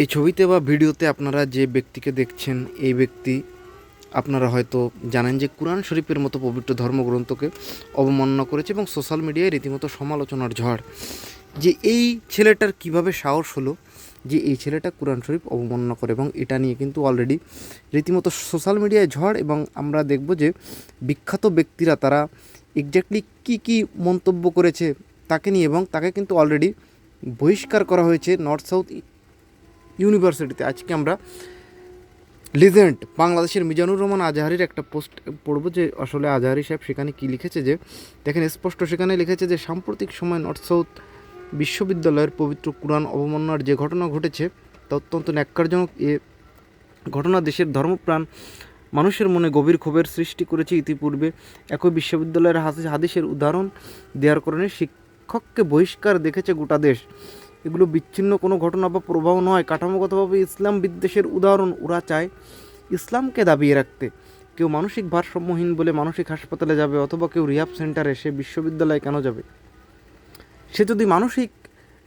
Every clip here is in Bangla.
এই ছবিতে বা ভিডিওতে আপনারা যে ব্যক্তিকে দেখছেন, এই ব্যক্তি আপনারা হয়তো জানেন যে কোরআন শরীফের মতো পবিত্র ধর্মগ্রন্থকে অবমাননা করেছে এবং সোশ্যাল মিডিয়ায় রীতিমতো সমালোচনার ঝড়। যে এই ছেলেটার কীভাবে সাহস হলো যে এই ছেলেটা কোরআন শরীফ অবমাননা করে এবং এটা নিয়ে কিন্তু অলরেডি রীতিমতো সোশ্যাল মিডিয়ায় ঝড় এবং আমরা দেখব যে বিখ্যাত ব্যক্তিরা তারা এক্স্যাক্টলি কী কী মন্তব্য করেছে তাকে নিয়ে এবং তাকে কিন্তু অলরেডি বহিষ্কার করা হয়েছে নর্থ সাউথ ইউনিভার্সিটিতে আজকে আমরা লিজেন্ড বাংলাদেশের মিজানুর রহমান আজাহারির একটা পোস্ট পড়ব যে আসলে আজাহারি সাহেব সেখানে কি লিখেছে যে, দেখেন স্পষ্ট সেখানে লিখেছে যে সাম্প্রতিক সময় নর্থ সাউথ বিশ্ববিদ্যালয়ের পবিত্র কোরআন অবমাননার যে ঘটনা ঘটেছে, তা অত্যন্ত ন্যাক্কারজনক। এ ঘটনা দেশের ধর্মপ্রাণ মানুষের মনে গভীর ক্ষোভের সৃষ্টি করেছে। ইতিপূর্বে একই বিশ্ববিদ্যালয়ের হাদিসের উদাহরণ দেওয়ার কারণে শিক্ষককে বহিষ্কার দেখেছে গোটা দেশ। এগুলো বিচ্ছিন্ন কোনো ঘটনা বা প্রভাব নয়। কাঠামোগতভাবে ইসলাম বিদ্বেষের উদাহরণ। ওরা চায় ইসলামকে দাবিয়ে রাখতে। কেউ মানসিক ভারসাম্যহীন বলে মানসিক হাসপাতালে যাবে অথবা কেউ রিহাব সেন্টারে, সে বিশ্ববিদ্যালয়ে কেন যাবে? সে যদি মানসিক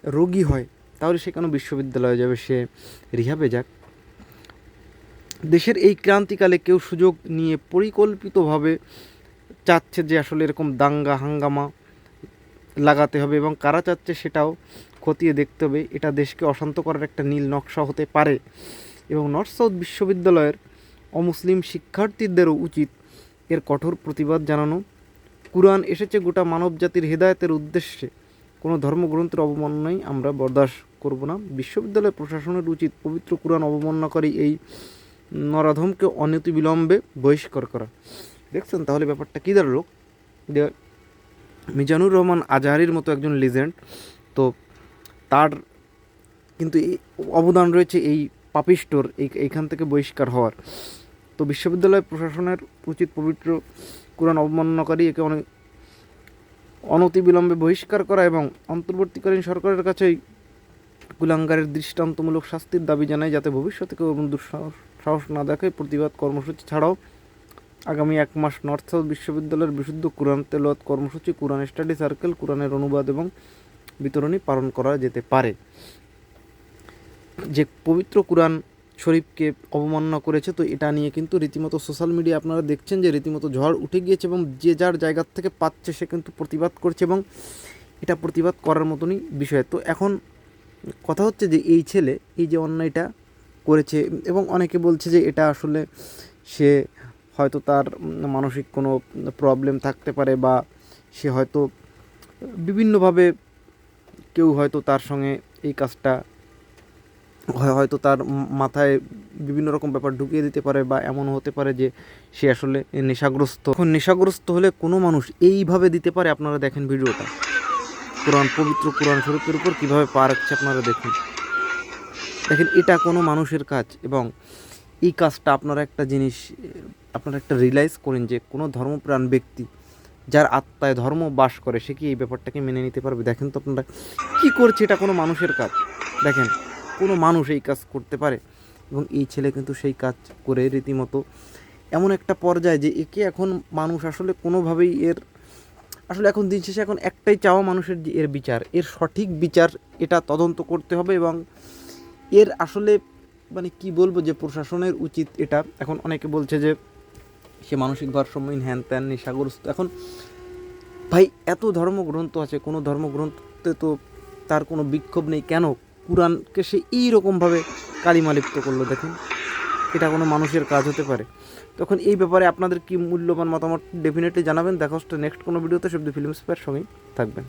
রোগী হয়, তাহলে সে কেন বিশ্ববিদ্যালয়ে যাবে? সে রিহাবে যাক। দেশের এই ক্রান্তিকালে কেউ সুযোগ নিয়ে পরিকল্পিতভাবে চাচ্ছে যে আসলে এরকম দাঙ্গা, হাঙ্গামা লাগাতে হবে এবং কারা চাচ্ছে সেটাও খতিয়ে দেখতে হবে। এটা দেশকে অশান্ত করার একটা নীল নকশা হতে পারে এবং নর্থ সাউথ বিশ্ববিদ্যালয়ের অমুসলিম শিক্ষার্থীদেরও উচিত এর কঠোর প্রতিবাদ জানানো। কুরআন এসেছে গোটা মানব জাতির হেদায়তের উদ্দেশ্যে। কোনো ধর্মগ্রন্থের অবমাননাই আমরা বরদাস্ত করব না। বিশ্ববিদ্যালয় প্রশাসনের উচিত পবিত্র কুরআন অবমাননাকারী এই নরাধমকে অনতিবিলম্বে বহিষ্কার করা। দেখছেন তাহলে ব্যাপারটা কী দাঁড়াল যে মিজানুর রহমান আজাহারির মতো একজন লিজেন্ড, তো তার কিন্তু এই অবদান রয়েছে এই পাপিস্টোর এই এইখান থেকে বহিষ্কার হওয়ার। তো বিশ্ববিদ্যালয় প্রশাসনের উচিত পবিত্র কোরআন অবমাননাকারী একে অনেক অনতিবিলম্বে বহিষ্কার করা এবং অন্তর্বর্তীকালীন সরকারের কাছে এই কুলাঙ্গারের দৃষ্টান্তমূলক শাস্তির দাবি জানায় যাতে ভবিষ্যতে কেউ দুঃসাহস, সাহস না দেখায় প্রতিবাদ কর্মসূচি ছাড়াও আগামী এক মাস নর্থ সাউথ বিশ্ববিদ্যালয়ের বিশুদ্ধ কোরআন তেলত কর্মসূচি, কোরআন স্টাডি সার্কেল, কোরআনের অনুবাদ এবং বিতরণী পালন করা যেতে পারে। যে পবিত্র কোরআন শরীফকে অবমাননা করেছে, তো এটা নিয়ে কিন্তু রীতিমতো সোশ্যাল মিডিয়া আপনারা দেখছেন যে রীতিমতো ঝড় উঠে গিয়েছে এবং যে যার জায়গার থেকে পাচ্ছে সে কিন্তু প্রতিবাদ করছে এবং এটা প্রতিবাদ করার মতনই বিষয়। তো এখন কথা হচ্ছে যে এই ছেলে, এই যে অন্যায়টা করেছে এবং অনেকে বলছে যে এটা আসলে সে হয়তো তার মানসিক কোনো প্রবলেম থাকতে পারে বা সে হয়তো বিভিন্নভাবে কেউ হয়তো তার সঙ্গে এই কাজটা হয়তো তার মাথায় বিভিন্ন রকম ব্যাপার ঢুকিয়ে দিতে পারে বা এমন হতে পারে যে সে আসলে নেশাগ্রস্ত। এখন নেশাগ্রস্ত হলে কোনো মানুষ এইভাবে দিতে পারে? আপনারা দেখেন ভিডিওটা। কোরআন, পবিত্র কোরআন শরীফের উপর কীভাবে পা রাখছে আপনারা দেখুন। দেখেন, এটা কোনো মানুষের কাজ এবং এই কাজটা আপনারা একটা জিনিস, আপনারা একটা রিয়েলাইজ করেন যে কোনো ধর্মপ্রাণ ব্যক্তি যার আত্মায় ধর্ম বাস করে, সে কি এই ব্যাপারটাকে মেনে নিতে পারবে? দেখেন তো আপনারা কী করছে? এটা কোনো মানুষের কাজ। দেখেন কোনো মানুষ এই কাজ করতে পারে এবং এই ছেলে কিন্তু সেই কাজ করে রীতিমতো। এমন একটা পর্যায়ে যে একে এখন মানুষ আসলে কোনোভাবেই এর, আসলে এখন দিন শেষে এখন একটাই চাওয়া মানুষের যে এর বিচার। এর সঠিক বিচার এটা তদন্ত করতে হবে এবং এর আসলে মানে কি বলব যে প্রশাসনের উচিত এটা। এখন অনেকে বলছে যে সে মানসিক ভারসাম্যহীন, হ্যান ত্যান, নেশাগ্রস্ত। এখন ভাই, এত ধর্মগ্রন্থ আছে, কোনো ধর্মগ্রন্থে তো তার কোনো বিক্ষোভ নেই। কেন? কোরআনকে সে এইরকমভাবে কালিমালিপ্ত করল, দেখেন। এটা কোনো মানুষের কাজ হতে পারে। তখন এই ব্যাপারে আপনাদের কি মূল্যবান মতামত ডেফিনেটলি জানাবেন। দেখা হচ্ছে নেক্সট কোনো ভিডিওতে সব ফিল্ম স্পেয়ার সঙ্গেই থাকবেন।